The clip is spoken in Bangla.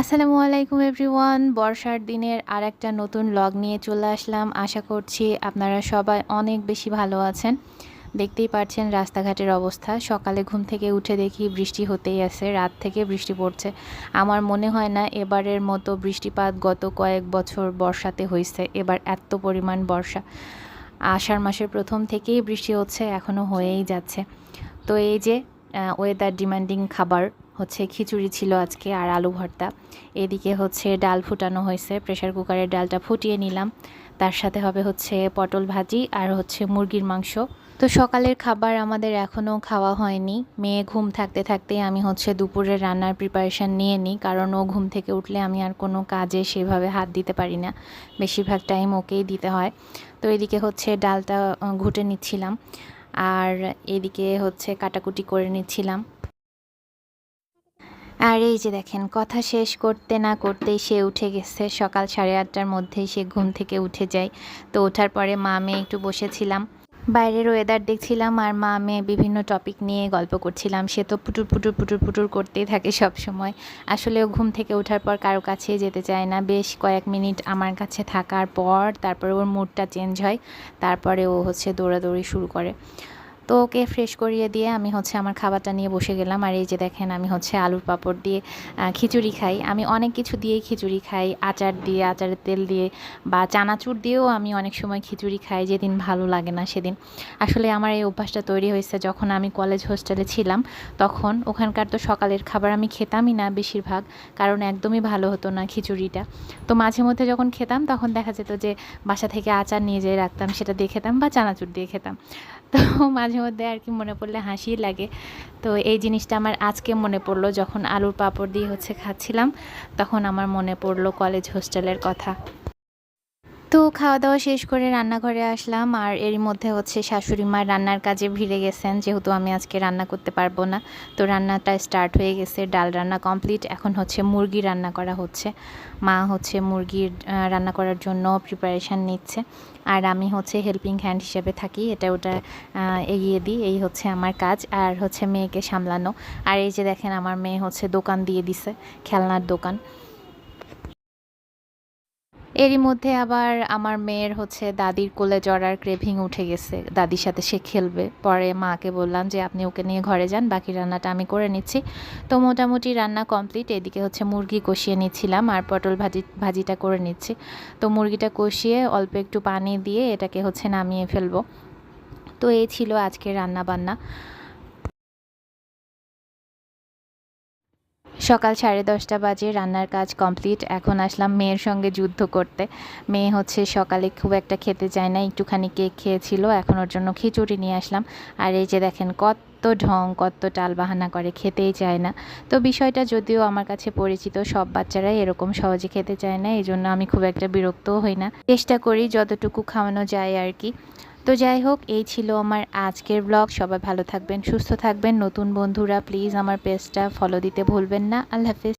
আসসালামু আলাইকুম এভরিওয়ান। বর্ষার দিনের আর একটা নতুন লগ নিয়ে চলে আসলাম। আশা করছি আপনারা সবাই অনেক বেশি ভালো আছেন। দেখতেই পাচ্ছেন রাস্তাঘাটের অবস্থা। সকালে ঘুম থেকে উঠে দেখি বৃষ্টি হতেই আছে। রাত থেকে বৃষ্টি পড়ছে। আমার মনে হয় না এবারের মতো বৃষ্টিপাত গত কয়েক বছর বর্ষাতে হয়েছে এবার এত পরিমাণ বর্ষা। আষাঢ় মাসের প্রথম থেকেই বৃষ্টি হচ্ছে এখনও হয়েই যাচ্ছে। তো এই যে ওয়েদার ডিমান্ডিং খাবার হচ্ছে খিচুড়ি ছিল আজকে আর আলু ভর্তা। এদিকে হচ্ছে ডাল ফুটানো হয়েছে প্রেশার কুকারের ডালটা ফুটিয়ে নিলাম। তার সাথে হবে হচ্ছে পটল ভাজি আর হচ্ছে মুরগির মাংস। তো সকালের খাবার আমাদের এখনও খাওয়া হয়নি। মেয়ে ঘুম থাকতে থাকতে আমি হচ্ছে দুপুরের রান্নার প্রিপারেশান নিয়ে নিই, কারণ ও ঘুম থেকে উঠলে আমি আর কোনো কাজে সেভাবে হাত দিতে পারি না। বেশিরভাগ টাইম ওকেই দিতে হয়। তো এদিকে হচ্ছে ডালটা ঘুটে নিচ্ছিলাম। আর এদিকে হচ্ছে কাটাকুটি করে নিচ্ছিলাম। আর এই যে দেখেন, কথা শেষ করতে না করতেই সে উঠে গেছে। সকাল সাড়ে আটটার মধ্যেই সে ঘুম থেকে উঠে যায়। তো ওঠার পরে মা মেয়ে একটু বসেছিলাম। বাইরের ওয়েদার দেখছিলাম আর মা মেয়ে বিভিন্ন টপিক নিয়ে গল্প করছিলাম। সে তো পুটুর পুটুর পুটুর পুটুর করতেই থাকে সব সময় আসলে ও ঘুম থেকে ওঠার পর কারও কাছে যেতে চায় না। বেশ কয়েক মিনিট আমার কাছে থাকার পর তারপরে ওর মুডটা চেঞ্জ হয়। তারপরে ও হচ্ছে দৌড়াদৌড়ি শুরু করে। তো ওকে ফ্রেশ করিয়ে দিয়ে আমি হচ্ছে আমার খাবারটা নিয়ে বসে গেলাম। আর এই যে দেখেন আমি হচ্ছে আলুর পাঁপড় দিয়ে খিচুড়ি খাই। আমি অনেক কিছু দিয়েই খিচুড়ি খাই, আচার দিয়ে, আচারের তেল দিয়ে বা চানাচুর দিয়েও আমি অনেক সময় খিচুড়ি খাই যেদিন ভালো লাগে না সেদিন। আসলে আমার এই অভ্যাসটা তৈরি হয়েছে যখন আমি কলেজ হোস্টেলে ছিলাম, তখন ওখানকার তো সকালের খাবার আমি খেতামই না বেশিরভাগ, কারণ একদমই ভালো হতো না খিচুড়িটা। তো মাঝে মধ্যে যখন খেতাম, তখন দেখা যেত যে বাসা থেকে আচার নিয়ে যেয়ে রাখতাম, সেটা দিয়ে খেতাম বা চানাচুর দিয়ে খেতাম। তো মাঝে মধ্যে আর কি মনে পড়লে হাসি লাগে। তো এই জিনিসটা আমার আজকে মনে পড়ল যখন আলুর পাঁপড় দিয়ে হচ্ছে খাচ্ছিলাম, তখন আমার মনে পড়ল কলেজ হোস্টেলের কথা। তো খাওয়া দাওয়া শেষ করে রান্নাঘরে আসলাম। আর এরই মধ্যে হচ্ছে শাশুড়ি মা রান্নার কাজে ভিড়ে গেছেন। যেহেতু আমি আজকে রান্না করতে পারব না, তো রান্নাটা স্টার্ট হয়ে গেছে। ডাল রান্না কমপ্লিট এখন হচ্ছে মুরগি রান্না করা হচ্ছে। মা হচ্ছে মুরগির রান্না করার জন্য প্রিপারেশান নিচ্ছে। আর আমি হচ্ছে হেল্পিং হ্যান্ড হিসেবে থাকি। এটা ওটা এগিয়ে দিই। এই হচ্ছে আমার কাজ। আর হচ্ছে মেয়েকে সামলানো। আর এই যে দেখেন, আমার মেয়ে হচ্ছে দোকান দিয়ে দিছে, খেলনার দোকান। এরই মধ্যে আবার আমার মেয়ের হচ্ছে দাদির কোলে জড়ার ক্রেভিং উঠে গেছে। দাদির সাথে সে খেলবে। পরে মাকে বললাম যে, আপনি ওকে নিয়ে ঘরে যান, বাকি রান্নাটা আমি করে নিচ্ছি। তো মোটামুটি রান্না কমপ্লিট এদিকে হচ্ছে মুরগি কষিয়ে নিচ্ছিলাম আর পটল ভাজি, ভাজিটা করে নিচ্ছি। তো মুরগিটা কষিয়ে অল্প একটু পানি দিয়ে এটাকে হচ্ছে নামিয়ে ফেলব। তো এই ছিল আজকে রান্না বান্না সকাল সাড়ে দশটা বাজে, রান্নার কাজ কমপ্লিট। এখন আসলাম মেয়ের সঙ্গে যুদ্ধ করতে। মেয়ে হচ্ছে সকালে খুব একটা খেতে চায় না, একটুখানি কেক খেয়েছিল, এখন ওর জন্য খিচুড়ি নিয়ে আসলাম। আর এই যে দেখেন কত ঢং, কত টাল বাহানা করে, খেতেই চায় না। তো বিষয়টা যদিও আমার কাছে পরিচিত, সব বাচ্চারাই এরকম সহজে খেতে চায় না এই জন্য আমি খুব একটা বিরক্তও হই না। চেষ্টা করি যতটুকু খাওয়ানো যায় আর কি। তো যাই হোক, এই ছিল আমার আজকের ব্লগ সবাই ভালো থাকবেন, সুস্থ থাকবেন। নতুন বন্ধুরা প্লিজ আমার পেজটা ফলো দিতে ভুলবেন না। আল্লাহ হাফিজ।